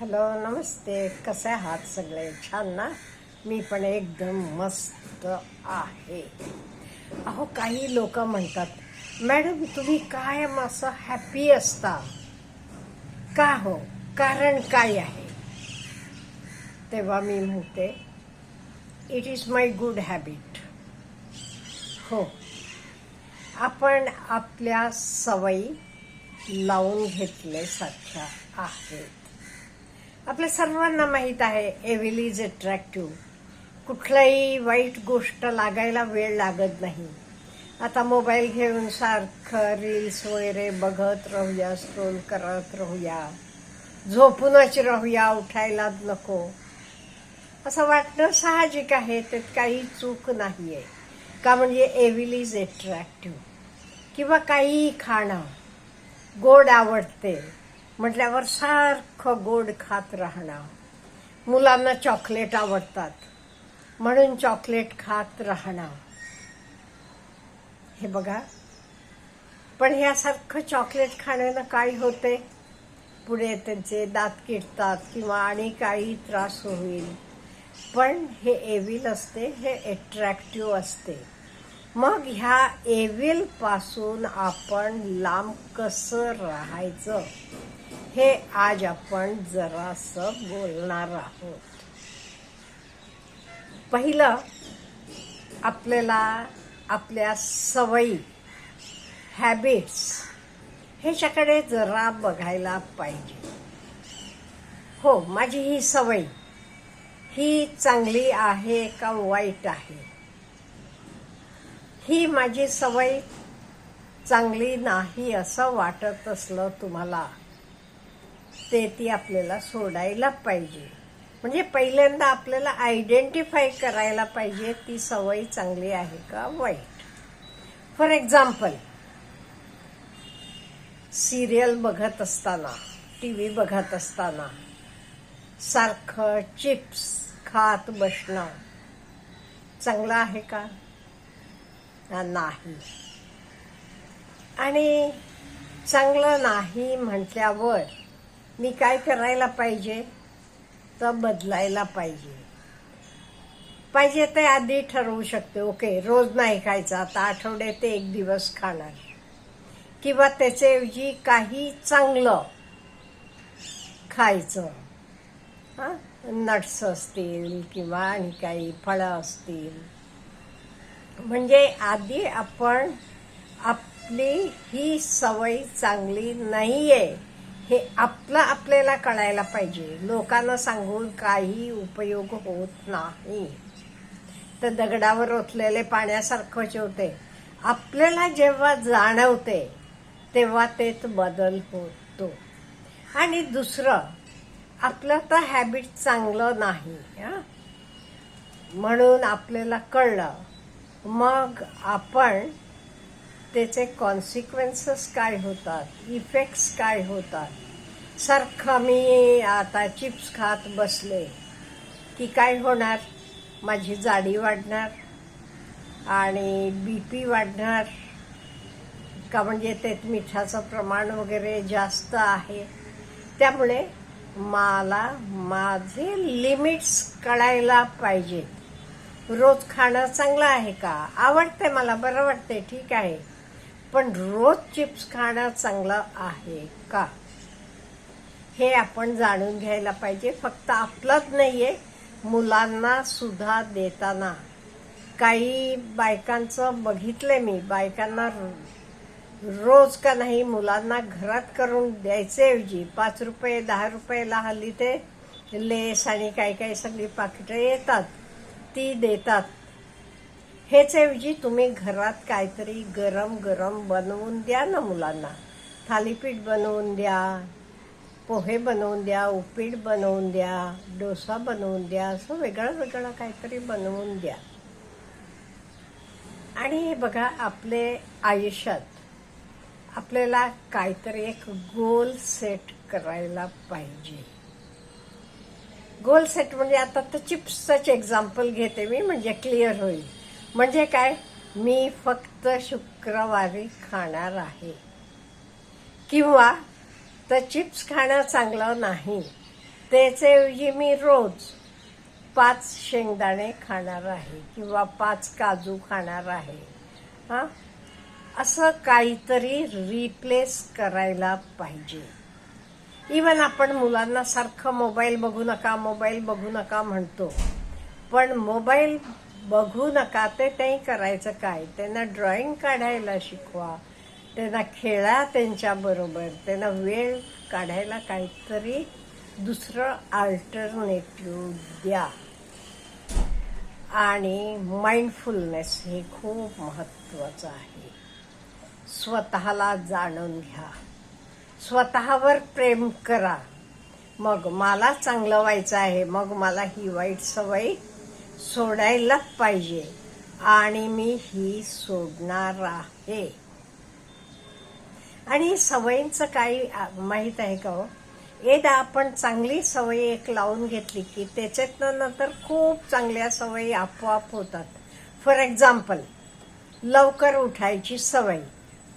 Hello नमस्ते. कसे आहात सगळे? छान ना? मी पण एकदम मस्त आहे. अहो काही लोक म्हणतात मॅडम तुम्ही कायम असं हॅपी असता. का हो? कारण काय आहे? तेव्हा मी म्हणते it is my good habit हो. आपण आपल्या सवयी लावून घेतल्यासारख्या आहेत. आपल्या सर्वांना माहीत आहे एव्हिल इज अट्रॅक्टिव्ह कुठलाही वाईट गोष्ट लागायला वेळ लागत नाही. आता मोबाईल घेऊन सारखं रील्स वगैरे बघत राहूया स्क्रोल करत राहूया. झोपूनच राहूया उठायलाच नको. असं वाटणं साहजिक आहे त्यात काही चूक नाही आहे का म्हणजे एव्हिल इज अट्रॅक्टिव्ह किंवा काहीही खाणं गोड आवडते. म्हटल्यावर सारखं गोड खात राहणं मुलांना चॉकलेट आवडतात. म्हणून चॉकलेट खात राहणं हे बघा. पण ह्यासारखं चॉकलेट खाण्यानं काय होते? पुढे त्यांचे दात किडतात किंवा आणि काही त्रास होईल. पण हे एविल असते हे अट्रॅक्टिव्ह असते. मग ह्या एविलपासून आपण लांब कसं राहायचं? हे आज आपण जरासं बोलणार आहोत. पहिलं आपल्याला आपल्या सवयी हॅबिट्स ह्याच्याकडे जरा बघायला पाहिजे. हो माझी ही सवय ही चांगली आहे का वाईट आहे? ही माझी सवय चांगली नाही असं वाटत असलं तुम्हाला? ते ती आपल्याला सोडायला पाहिजे. म्हणजे पहिल्यांदा आपल्याला आयडेंटिफाय करायला पाहिजे ती सवय चांगली आहे का वाईट? फॉर एक्झाम्पल सिरियल बघत असताना टी व्ही बघत असताना सारखं चिप्स खात बसणं चांगलं आहे का? नाही. आणि चांगलं नाही म्हटल्यावर मी काय करायला पाहिजे? तर बदलायला पाहिजे. पाहिजे ते आधी ठरवू शकते. ओके रोज नाही खायचं. आता आठवड्यात एक दिवस खाणार. किंवा त्याच्याऐवजी काही चांगलं खायचं. हां? नट्स असतील किंवा आणि काही फळं असतील. म्हणजे आधी आपण आपली ही सवय चांगली नाही आहे हे आपलं आपल्याला कळायला पाहिजे. लोकांना सांगून काही उपयोग होत नाही. तर दगडावर ओतलेले पाण्यासारखंच होते आपल्याला जेव्हा जाणवते तेव्हा तेच बदल होतो. आणि दुसरं आपलं तर हॅबिट चांगलं नाही म्हणून आपल्याला कळलं. मग आपण त्याचे कॉन्सिक्वेन्सेस काय होतात? इफेक्ट्स काय होतात? सारखं मी आता चिप्स खात बसले की काय होणार? माझी जाडी वाढणार आणि बी पी वाढणार. का म्हणजे त्यात मिठाचं प्रमाण वगैरे जास्त आहे. त्यामुळे मला माझे लिमिट्स कळायला पाहिजेत. रोज खाणं चांगलं आहे का? आवडते मला बरं वाटते ठीक आहे. पण रोज चिप्स खाणं चांगलं आहे का? हे आपण जाणून घ्यायला पाहिजे. फक्त आपलंच नाहीये मुलांना सुद्धा देताना. काही बायकांचं बघितलंय मी. बायकांना रोज का नाही मुलांना घरात करून द्यायचेऐवजी पाच रुपये दहा रुपयाला हल्ली ते लेस आणि काही काही सगळी पाकिटं येतात. ती देतात. हेच ऐवजी तुम्ही घरात काहीतरी गरम गरम बनवून द्या ना मुलांना. थालीपीठ बनवून द्या पोहे बनवून द्या उपीट बनवून द्या डोसा बनवून द्या असं वेगळं वेगळं काहीतरी बनवून द्या. आणि हे बघा आपले आयुष्यात आपल्याला काहीतरी एक गोल सेट करायला पाहिजे. गोल सेट म्हणजे आता तर चिप्सच एक्झाम्पल घेते मी म्हणजे क्लिअर होईल. म्हणजे काय? मी फक्त शुक्रवारी खाणार आहे. किंवा तर चिप्स खाणं चांगलं नाही. त्याच्याऐवजी मी रोज पाच शेंगदाणे खाणार आहे किंवा पाच काजू खाणार आहे. हां? असं काहीतरी रिप्लेस करायला पाहिजे. इवन आपण मुलांना सारखं मोबाईल बघू नका मोबाईल बघू नका म्हणतो. पण मोबाईल बघू नका ते नाही करायचं काय? त्यांना ड्रॉइंग काढायला शिकवा. त्यांना खेळा त्यांच्याबरोबर त्यांना वेळ काढायला काहीतरी दुसरं अल्टरनेटिव्ह द्या. आणि माइंडफुलनेस हे खूप महत्त्वाचं आहे. स्वतःला जाणून घ्या. स्वतःवर प्रेम करा. मग मला चांगलं व्हायचं आहे. मग मला ही वाईट सवय सोडायलाच पाहिजे. आणि मी ही सोडणार आहे. आणि सवयींचं काही माहीत माहीत आहे का हो? एकदा आपण चांगली सवय एक लावून घेतली की त्याच्यातनं नंतर खूप चांगल्या सवयी आपोआप होतात. फॉर एक्झाम्पल लवकर उठायची सवय.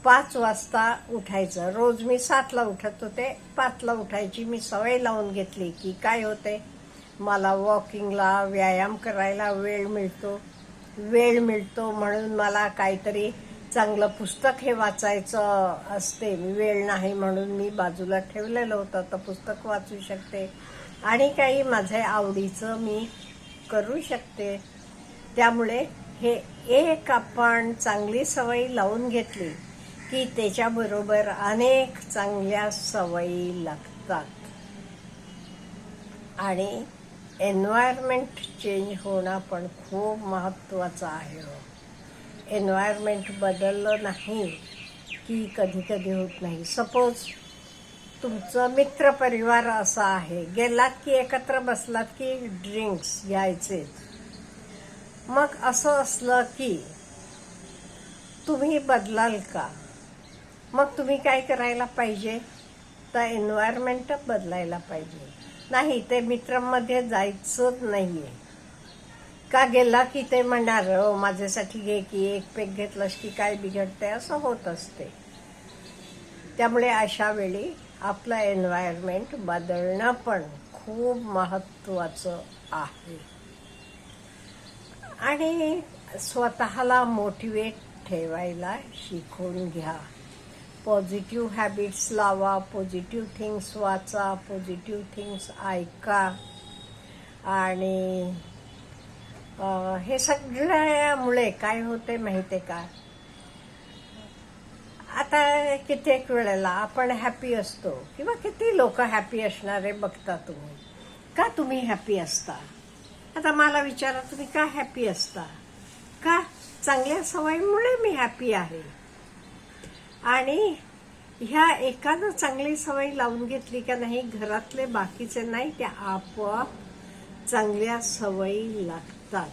पाच वाजता उठायचं. रोज मी सातला उठत होते. पाचला उठायची मी सवय लावून घेतली की काय होते? मला वॉकिंगला व्यायाम करायला वेळ मिळतो. वेळ मिळतो म्हणून मला काहीतरी चांगलं पुस्तक हे वाचायचं असते. वेळ नाही म्हणून मी बाजूला ठेवलेलं होतं. तर पुस्तक वाचू शकते. आणि काही माझ्या आवडीचं मी करू शकते. त्यामुळे हे एक आपण चांगली सवय लावून घेतली की त्याच्याबरोबर अनेक चांगल्या सवयी लागतात. आणि एन्व्हायरमेंट चेंज होणं पण खूप महत्त्वाचं आहे हो. एन्व्हायरमेंट बदललं नाही की कधी कधी होत नाही. सपोज तुमचं मित्र परिवार असा आहे गेलात की एकत्र बसलात की ड्रिंक्स घ्यायचे. मग असं असलं की तुम्ही बदलाल का? मग तुम्ही काय करायला पाहिजे? तर एन्व्हायरमेंट बदलायला पाहिजे. नाही ते मित्रांमध्ये जायचंच आहे का गेला की ते म्हणणार "हो, माझ्यासाठी घे की एक पेक घेतलंस की काय बिघडते असं होत असते. त्यामुळे अशा वेळी आपलं एन्व्हायरमेंट बदलणं पण खूप महत्त्वाचं आहे. आणि स्वतःला मोटिवेट ठेवायला शिकून घ्या. पॉझिटिव्ह हॅबिट्स लावा पॉझिटिव्ह थिंग्स वाचा पॉझिटिव्ह थिंग्स ऐका आणि हे सगळ्यामुळे काय होते माहिती आहे का? आता कित्येक वेळेला आपण हॅपी असतो किंवा किती लोक हॅपी असणारे बघता तुम्ही. का तुम्ही हॅपी असता? आता मला विचारा तुम्ही का हॅपी असता? का चांगल्या सवयीमुळे मी हॅपी आहे? आणि ह्या एकानं चांगली सवय लावून घेतली का नाही घरातले बाकीचे नाही त्या आपोआप चांगल्या सवयी लागतात.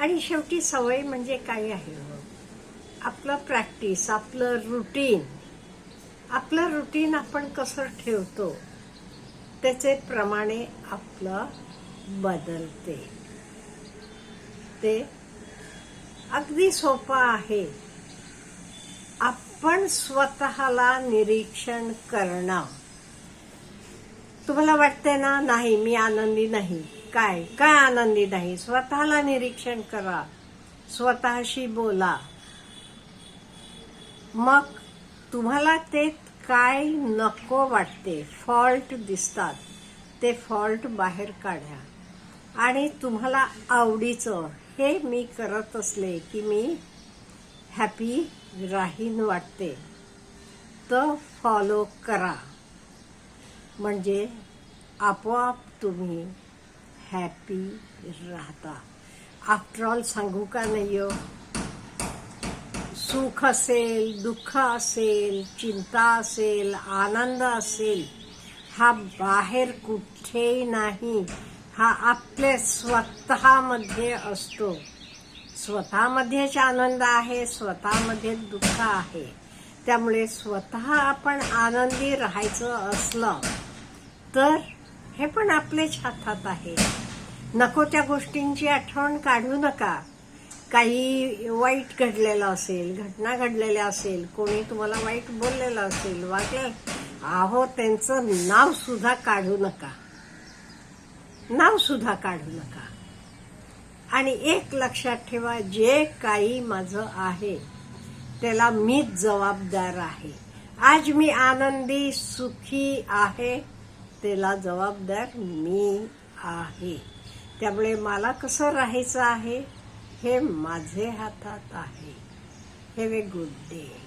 आणि शेवटी सवय म्हणजे काय आहे हो? आपलं प्रॅक्टिस आपलं रुटीन आपलं रुटीन आपण कसं ठेवतो? त्याचे प्रमाणे आपलं बदलते. ते अगदी सोपं आहे. आपण स्वतःला निरीक्षण करणं. तुम्हाला वाटते ना? नाही मी आनंदी नाही. काय? काय आनंदी नाही? स्वतःला निरीक्षण करा. स्वतःशी बोला. मग तुम्हाला ते काय नको वाटते फॉल्ट दिसतात ते फॉल्ट बाहेर काढा. आणि तुम्हाला आवडीचं हे मी करत असले की मी हॅपी राहीन वाटते. तर फॉलो करा. म्हणजे आपोआप तुम्ही हॅपी राहता. आफ्टर ऑल सांगू का नाही हो? सुख असेल दुःख असेल चिंता असेल आनंद असेल हा बाहेर कुठेही नाही. हा आपल्या स्वतःमध्ये असतो. स्वतःमध्येच आनंद आहे स्वतःमध्ये दुःख आहे. त्यामुळे स्वतः आपण आनंदी राहायचं असलं तर हे पण आपल्याच हातात आहे. नको त्या गोष्टींची आठवण काढू नका. काही वाईट घडलेलं असेल घटना घडलेल्या असेल कोणी तुम्हाला वाईट बोललेलं असेल वागलं अहो त्यांचं नाव सुद्धा काढू नका. नाव सुद्धा काढू नका. आणि एक लक्षात ठेवा जे काही माझं आहे त्याला मीच जबाबदार आहे. आज मी आनंदी सुखी आहे त्याला जबाबदार मी आहे. त्यामुळे मला कसं राहायचं आहे? हे माझे हातात आहे. हे वे गुड डे